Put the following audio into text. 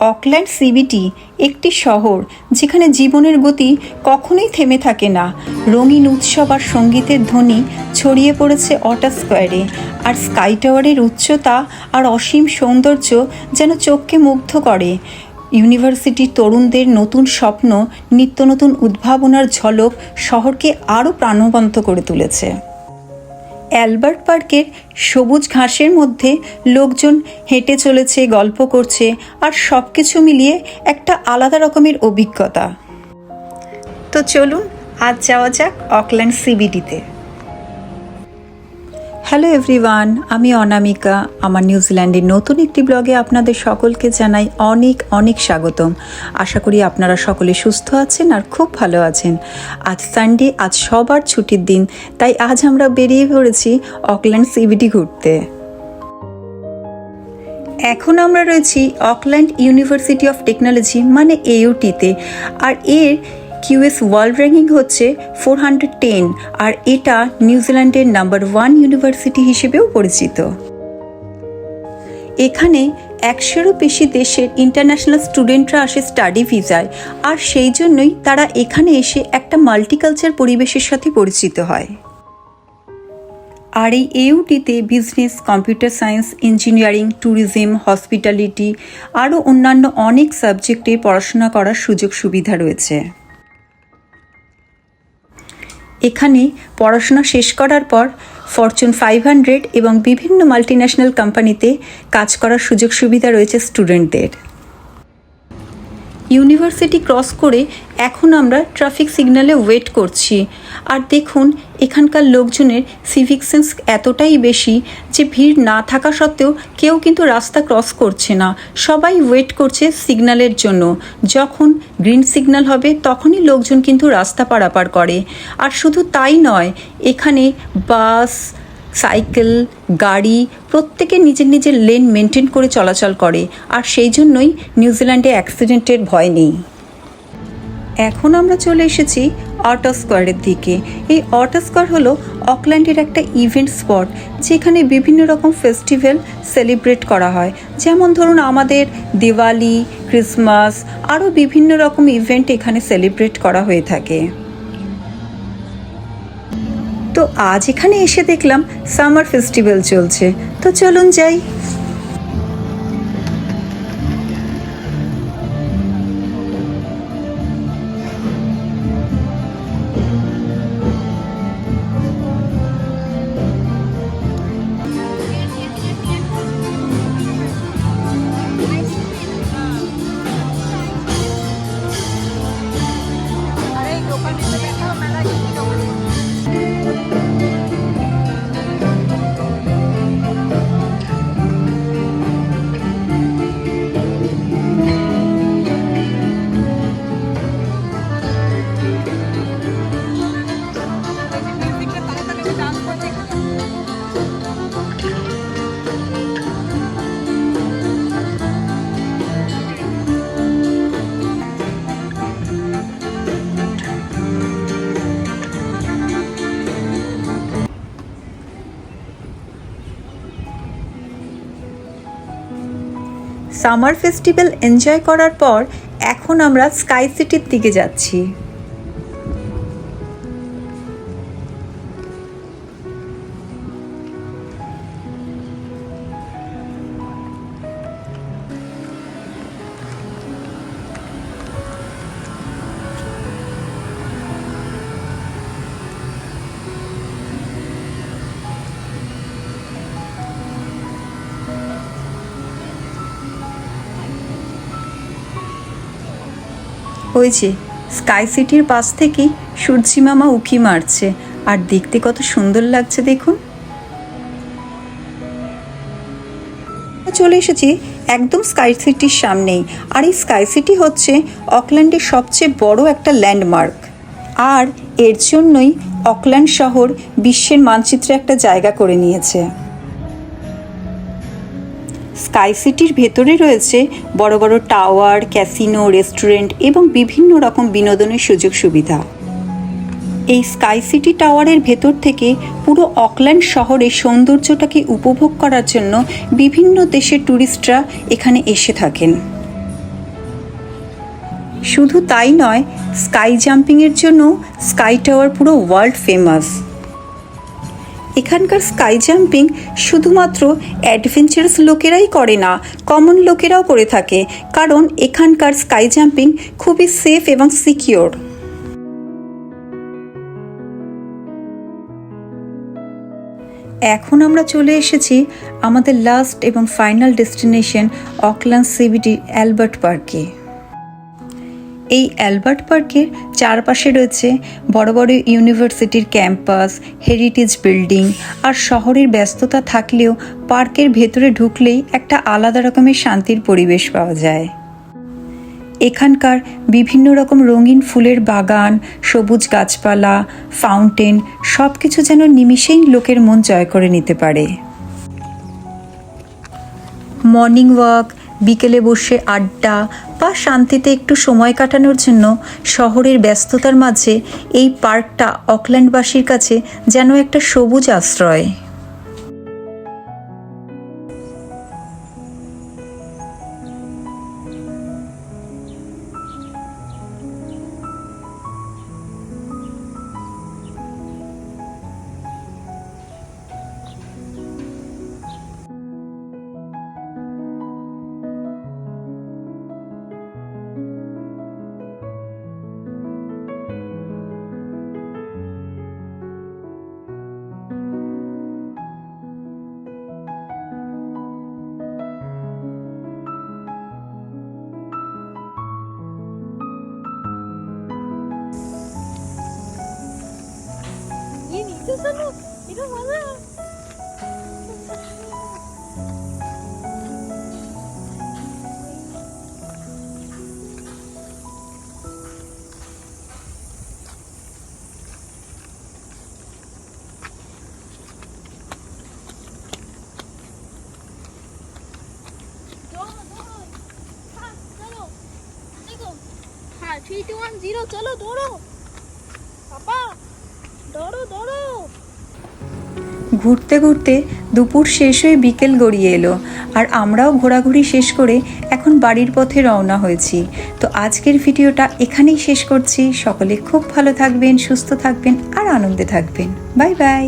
Auckland CBT একটি শহর যেখানে জীবনের গতি কখনোই থেমে থাকে না। রঙিন উৎসব আর সঙ্গীতের ধ্বনি ছড়িয়ে পড়েছে অটা স্কোয়ারে আর স্কাই টাওয়ারের উচ্চতা আর অসীম সৌন্দর্য যেন চোখকে মুগ্ধ করে। ইউনিভার্সিটির তরুণদের নতুন স্বপ্ন, নিত্য নতুন উদ্ভাবনার ঝলক শহরকে আরও প্রাণবন্ত করে তুলেছে। অ্যালবার্ট পার্কের সবুজ ঘাসের মধ্যে লোকজন হেঁটে চলেছে, গল্প করছে আর সব কিছু মিলিয়ে একটা আলাদা রকমের অভিজ্ঞতা। তো চলুন, আজ যাওয়া যাক অকল্যান্ড সিবিডিতে হ্যালো এভরিওয়ান আমি অনামিকা। আমার নিউজিল্যান্ডের নতুন একটি ব্লগে আপনাদের সকলকে জানাই অনেক অনেক স্বাগতম। আশা করি আপনারা সকলে সুস্থ আছেন আর খুব ভালো আছেন। আজ সানডে আজ সবার ছুটির দিন, তাই আজ আমরা বেরিয়ে পড়েছি অকল্যান্ড সিবিডি ঘুরতে। এখন আমরা রয়েছি অকল্যান্ড ইউনিভার্সিটি অফ টেকনোলজি মানে এইউটিতে আর এর কিউএস ওয়ার্ল্ড র্যাঙ্কিং হচ্ছে ফোর হান্ড্রেড টেন আর এটা নিউজিল্যান্ডের নাম্বার ওয়ান ইউনিভার্সিটি হিসেবেও পরিচিত। এখানে একশোরও বেশি দেশের ইন্টারন্যাশনাল স্টুডেন্টরা আসে স্টাডি ভিসায় আর সেই জন্যই তারা এখানে এসে একটা মাল্টিকালচার পরিবেশের সাথে পরিচিত হয়। আর এই এউটিতে business, computer science, engineering, tourism, hospitality, আরও অন্যান্য অনেক সাবজেক্টে পড়াশোনা করার সুযোগ সুবিধা রয়েছে। এখানে পড়াশোনা শেষ করার পর ফরচুন ফাইভ হান্ড্রেড এবং বিভিন্ন মাল্টিন্যাশনাল কোম্পানিতে কাজ করার সুযোগ সুবিধা রয়েছে স্টুডেন্টদের ইউনিভার্সিটি ক্রস করে এখন আমরা ট্রাফিক সিগন্যালে ওয়েট করছি। আর দেখুন, এখানকার লোকজনের সিভিক সেন্স এতটাই বেশি যে ভিড় না থাকা সত্ত্বেও কেউ কিন্তু রাস্তা ক্রস করছে না। সবাই ওয়েট করছে সিগন্যালের জন্য। যখন গ্রিন সিগন্যাল হবে, তখনই লোকজন কিন্তু রাস্তা পারাপার করে। আর শুধু তাই নয়, এখানে বাস সাইকেল, গাড়ি, প্রত্যেকে নিজের নিজের লেন মেনটেন করে চলাচল করে। আর সেই জন্যই নিউজিল্যান্ডে অ্যাক্সিডেন্টের ভয় নেই। এখন আমরা চলে এসেছি অটো স্কোয়ারের দিকে। এই অটো স্কোয়ার হলো অকল্যান্ডের একটা ইভেন্ট স্পট যেখানে বিভিন্ন রকম ফেস্টিভ্যাল সেলিব্রেট করা হয়। যেমন ধরুন আমাদের দিওয়ালি ক্রিসমাস আরও বিভিন্ন রকম ইভেন্ট এখানে সেলিব্রেট করা হয়ে থাকে। তো আজ এখানে এসে দেখলাম সামার ফেস্টিভ্যাল চলছে। তো চলুন যাই। সামার ফেস্টিভ্যাল এনজয় করার পর এখন আমরা স্কাই সিটির দিকে যাচ্ছি। ওই যে স্কাই সিটির পাশ থেকেই সূর্যি মামা উকি মারছে। আর দেখতে কত সুন্দর লাগছে দেখুন। চলে এসেছি একদম স্কাই সিটির সামনেই। আর এই স্কাই সিটি হচ্ছে অকল্যান্ডের সবচেয়ে বড় একটা ল্যান্ডমার্ক। আর এর জন্যই অকল্যান্ড শহর বিশ্বের মানচিত্রে একটা জায়গা করে নিয়েছে। স্কাই সিটির ভেতরে রয়েছে বড় বড় টাওয়ার, ক্যাসিনো, রেস্টুরেন্ট এবং বিভিন্ন রকম বিনোদনের সুযোগ সুবিধা। এই স্কাই সিটি টাওয়ারের ভেতর থেকে পুরো অকল্যান্ড শহরের সৌন্দর্যটাকে উপভোগ করার জন্য বিভিন্ন দেশের ট্যুরিস্টরা এখানে এসে থাকেন। শুধু তাই নয়, স্কাই জাম্পিংয়ের জন্য স্কাই টাওয়ার পুরো ওয়ার্ল্ড ফেমাস এখানকার স্কাই জাম্পিং শুধুমাত্র অ্যাডভেঞ্চারাস লোকেরাই করে না, কমন লোকেরাও করে থাকে, কারণ এখানকার স্কাই জাম্পিং খুবই সেফ এবং সিকিওর। এখন আমরা চলে এসেছি আমাদের লাস্ট এবং final destination Auckland CBD Albert পার্কে। এই অ্যালবার্ট পার্কের চারপাশে রয়েছে বড় বড় ইউনিভার্সিটির ক্যাম্পাস, হেরিটেজ বিল্ডিং আর শহরের ব্যস্ততা থাকলেও পার্কের ভেতরে ঢুকলেই একটা আলাদা রকমের শান্তির পরিবেশ পাওয়া যায়। এখানকার বিভিন্ন রকম রঙিন ফুলের বাগান, সবুজ গাছপালা, ফাউন্টেন সব কিছু যেন নিমিষেই লোকের মন জয় করে নিতে পারে। মর্নিং ওয়াক বিকেলে বসে আড্ডা বা শান্তিতে একটু সময় কাটানোর জন্য শহরের ব্যস্ততার মাঝে এই পার্কটা অকল্যান্ডবাসীর কাছে যেন একটা সবুজ আশ্রয়। 일어나 일어나 થ્રી ટુ વન ઝીરો ঘুরতে ঘুরতে দুপুর শেষ হয়ে বিকেল গড়িয়ে এলো, আর আমরাও ঘোরাঘুরি শেষ করে এখন বাড়ির পথে রওনা হয়েছি। তো আজকের ভিডিওটা এখানেই শেষ করছি। সকলে খুব ভালো থাকবেন, সুস্থ থাকবেন, আর আনন্দে থাকবেন। Bye bye.